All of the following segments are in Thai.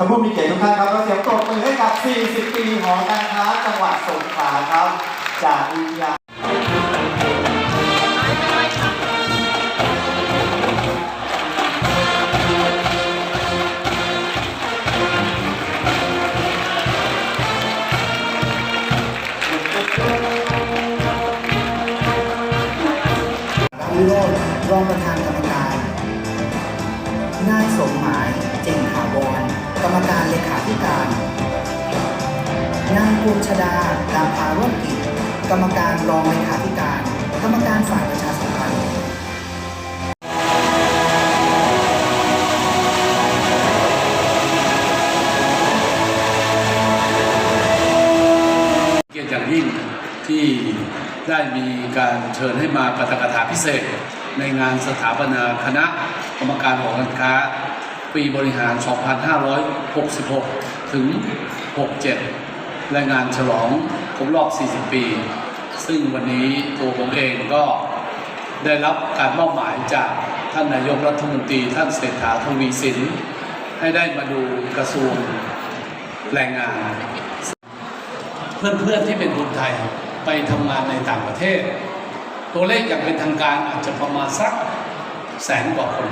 ท่านผู้มีเกียรติทุกท่านครับก็เสียงปรบมือให้กับ 40 ปีหอการค้าจังหวัดสงขลาครับ จากวิทยาวิโรจน์รองประธานกรรมการ นายสมหมายเจงถาวรกรรมการเลขาธิการ นางกุลชดาดาภาร่วมกิจ กรรมการรองเลขาธิการ กรรมการฝ่ายประชาสัมพันธ์เกียรติอย่างยิ่งที่ได้มีการเชิญให้มาปาฐกถาพิเศษ ในงานสถาปนาคณะกรรมการหอการค้า ปีบริหาร 2566 ถึง 67 และงานฉลองครบรอบ 40 ปี ซึ่งวันนี้ตัวผมเองก็ได้รับการมอบหมายจากท่านนายกรัฐมนตรี ท่านเศรษฐาทวีสิน ให้ได้มาดูกระทรวงแรงงาน เพื่อนๆที่เป็นคนไทยไปทำงานในต่างประเทศ ตัวเลขอย่างเป็นทางการอาจจะประมาณสักแสนกว่าคน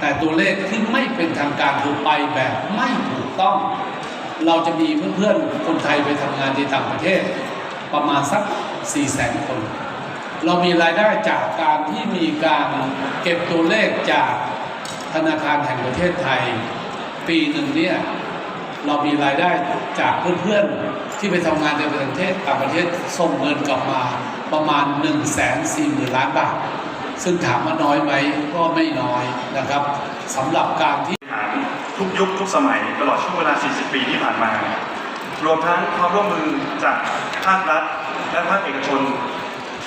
แต่ตัวเลขที่ไม่เป็นทางการคือไปแบบไม่ถูกต้อง เราจะมีเพื่อนๆคนไทยไปทำงานในต่างประเทศ ประมาณสัก4 0 0แสนคน เรามีรายได้จากการที่มีการเก็บตัวเลขจากธนาคารแห่งประเทศไทย ปีหนึ่งเนี่ยเรามีรายได้จากเพื่อนๆที่ไปทำงานในประเทศต่างประเทศส่งเงินกลับมา ประมาณ 1 4 0 0 0 0ล้านบาท ซึ่งถามว่าน้อยไหมก็ไม่น้อยนะครับสำหรับการที่ทุกยุคทุกสมัยตลอดช่วงเวลา 40 ปีที่ผ่านมา รวมทั้งความร่วมมือจากภาครัฐ และภาคเอกชน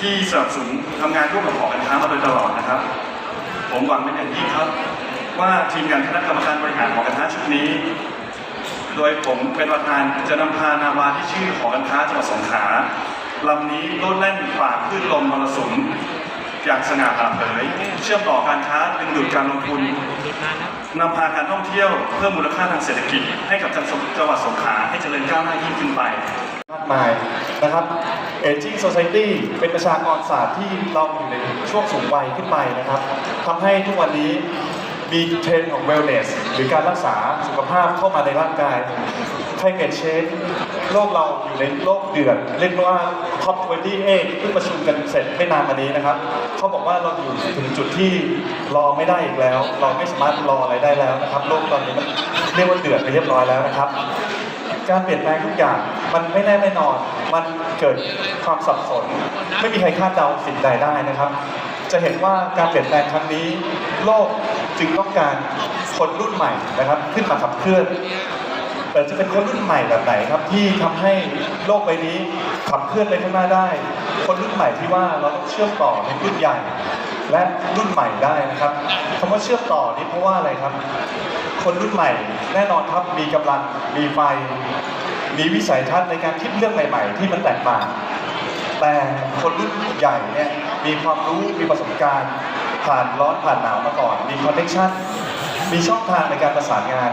ที่สนับสนุนทำงานร่วมกับหอการค้ามาโดยตลอดนะครับ ผมหวังเป็นอย่างยิ่งครับ ว่าทีมงานคณะกรรมการบริหารหอการค้าชุดนี้ โดยผมเป็นประธานจะนำพานาวาที่ชื่อหอการค้าจังหวัดสงขลา ลำนี้โลดแล่นฝ่าคลื่นลมมรสุมอย่างสง่าผ่าเผยเชื่อมต่อการค้าดึงดูดการลงทุนนำพาการท่องเที่ยวเพิ่มมูลค่าทางเศรษฐกิจ ให้กับจังหวัดสงขลาให้เจริญก้าวหน้ายิ่งขึ้นไปมากมายนะครับ Aging Society เป็นประชากรศาสตร์ที่เราอยู่ในช่วงสูงวัยขึ้นไปนะครับทำให้ทุกวันนี้มีเทรนด์ของ wellness หรือการรักษาสุขภาพเข้ามาในร่างกาย climate change โลกเราอยู่ในโลกเดือดเรียกว่า COP28 เพิ่งประชุมกันเสร็จไม่นานมานี้นะครับ เขาบอกว่าเราอยู่ถึงจุดที่รอไม่ได้อีกแล้ว เราไม่สามารถรออะไรได้แล้วนะครับ โลกตอนนี้มันเรียกว่าเดือดไปเรียบร้อยแล้วนะครับ การเปลี่ยนแปลงทุกอย่างมันไม่แน่ไม่นอน มันเกิดความสับสน ไม่มีใครคาดเดาสิ่งใดได้นะครับ จะเห็นว่าการเปลี่ยนแปลงครั้งนี้ โลกจึงต้องการคนรุ่นใหม่นะครับ ขึ้นมาขับเคลื่อน แต่จะเป็นคนรุ่นใหม่แบบไหนครับ ที่ทำให้โลกใบนี้ขับเคลื่อนไปข้างหน้าได้ คนรุ่นใหม่ที่ว่าเราต้องเชื่อมต่อในรุ่นใหญ่ และรุ่นใหม่ได้นะครับคำว่าเชื่อมต่อนี่เพราะว่าอะไรครับ คนรุ่นใหม่แน่นอนครับมีกำลังมีไฟ มีวิสัยทัศน์ในการคิดเรื่องใหม่ ๆ ที่มันแตกต่าง แต่คนรุ่นใหญ่เนี่ยมีความรู้มีประสบการณ์ ผ่านร้อนผ่านหนาวมาก่อน มีคอนเนคชั่นมีช่องทางในการประสานงาน